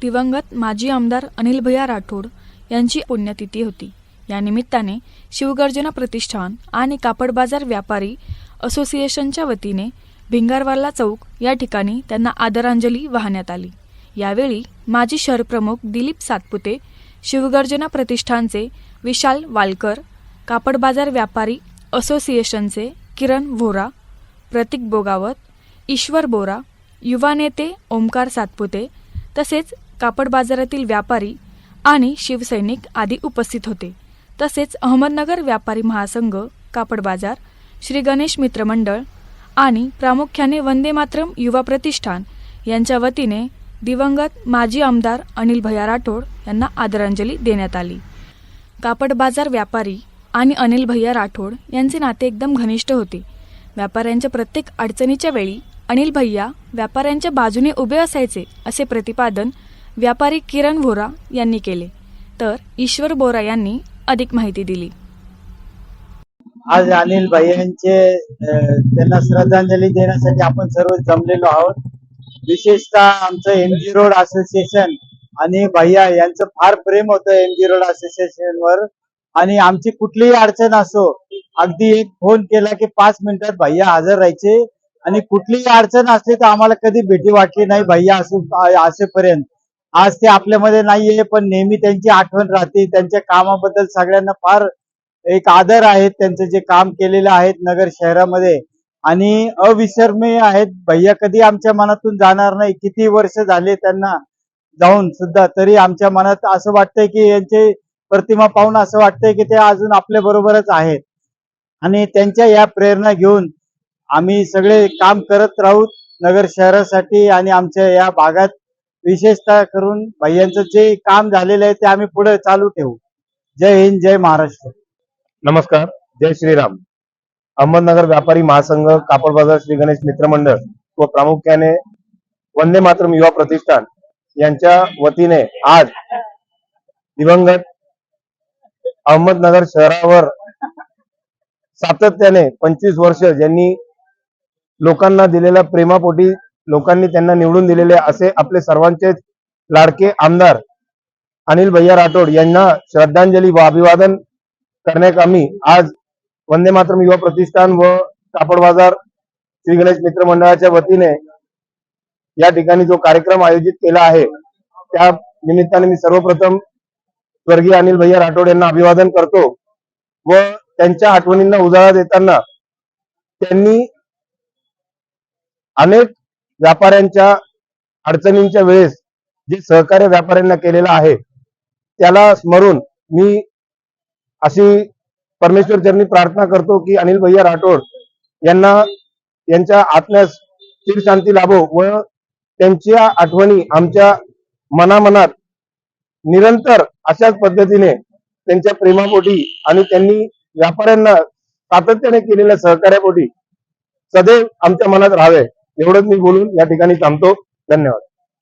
दिवंगत माजी आमदार अनिल भैया राठोड यांची पुण्यतिथी होती. या निमित्ताने शिवगर्जना प्रतिष्ठान आणि कापड बाजार व्यापारी असोसिएशनच्या वतीने भिंगारवाला चौक या ठिकाणी त्यांना आदरांजली वाहण्यात आली. यावेळी माजी शहर प्रमुख दिलीप सातपुते शिवगर्जना प्रतिष्ठानचे विशाल वालकर कापड बाजार व्यापारी असोसिएशनचे किरण व्होरा प्रतीक बोगावत ईश्वर बोरा युवा नेते ओमकार सातपुते तसेच कापड बाजारातील व्यापारी आणि शिवसैनिक आदी उपस्थित होते. तसेच अहमदनगर व्यापारी महासंघ कापड बाजार श्री गणेश मित्र मंडळ आणि प्रामुख्याने वंदे मातरम युवा प्रतिष्ठान यांच्या वतीने दिवंगत माजी आमदार अनिल भैया राठोड यांना आदरांजली देण्यात आली. कापड बाजार व्यापारी आणि अनिल भैया राठोड यांचे नाते एकदम घनिष्ठ होते. व्यापाऱ्यांच्या प्रत्येक अडचणीच्या वेळी अनिल भैया व्यापाऱ्यांच्या बाजूने उभे असायचे असे प्रतिपादन व्यापारी किरण व्होरा यांनी केले. तर ईश्वर बोरा यांनी अधिक माहिती दिली. आज अनिल भाई यांचे त्यांना श्रद्धांजली देण्यासाठी आपण सर्व जमलेलो आहोत. विशेषतः आमचं एमजी रोड असोसिएशन आणि भैया यांचं फार प्रेम होतं एमजी रोड असोसिएशन वर. आणि आमची कुठलीही अडचण असो अगदी एक फोन केला की पाच मिनिटात भैया हजर राहायचे. आणि कुठलीही अडचण असली तर आम्हाला कधी भेटी वाटली नाही भैया असू असेपर्यंत. आज ते आपल्यामध्ये नाहीये पण नेहमी त्यांची आठवण राहते. त्यांच्या कामाबद्दल सगळ्यांना फार एक आदर आहे. त्यांचं जे काम केलेलं आहेत नगर शहरामध्ये. आणि अविस्मरणीय आहेत. भैया कधी आमच्या मनातून जाणार नाही. किती वर्ष झाले त्यांना जाऊन सुद्धा तरी आमच्या मनात असं वाटतंय की यांचे प्रतिमा पाहून असं वाटतंय की ते अजून आपल्या बरोबरच आहेत. आणि त्यांच्या या प्रेरणा घेऊन आम्ही सगळे काम करत राहू नगर शहरासाठी आणि आमच्या या भागात. विशेषतः करून भैयांचं जे काम झालेलं आहे ते आम्ही पुढे चालू ठेवू. जय हिंद जय महाराष्ट्र. नमस्कार जय श्रीराम. अहमदनगर व्यापारी महासंघ कापड बाजार श्री गणेश मित्रमंडळ व प्रामुख्याने वंदे मातरम युवा प्रतिष्ठान यांच्या वतीने आज दिवंगत अहमदनगर शहरावर सातत्याने पंचवीस वर्ष ज्यांनी लोकांना दिलेल्या प्रेमापोटी लोकांनी त्यांना निवडून दिलेले असे आपले सर्वांचे लाडके आमदार अनिल भैया राठोड यांना श्रद्धांजली व अभिवादन करण्यात आम्ही आज वंदे मातरम युवा प्रतिष्ठान व कापड बाजार श्री गणेश मित्र मंडळाच्या वतीने या ठिकाणी जो कार्यक्रम आयोजित केला आहे त्या निमित्ताने मी सर्वप्रथम स्वर्गीय अनिल भैया राठोड यांना अभिवादन करतो व त्यांच्या आठवणींना उजाळा देताना त्यांनी अनेक व्यापाऱ्यांच्या अडचणींच्या वेळेस जे सहकार्य व्यापाऱ्यांना केलेलं आहे त्याला स्मरून मी अशी परमेश्वर चरणी प्रार्थना करतो की अनिल भैया राठोड यांना यांच्या आत्म्यास स्थिर शांती लाभो व त्यांच्या आठवणी आमच्या मनामनात निरंतर अशाच पद्धतीने त्यांच्या प्रेमापोटी आणि त्यांनी व्यापाऱ्यांना सातत्याने केलेल्या सहकार्यापोटी सदैव आमच्या मनात राहावे. एवढंच मी बोलून या ठिकाणी थांबतो. धन्यवाद.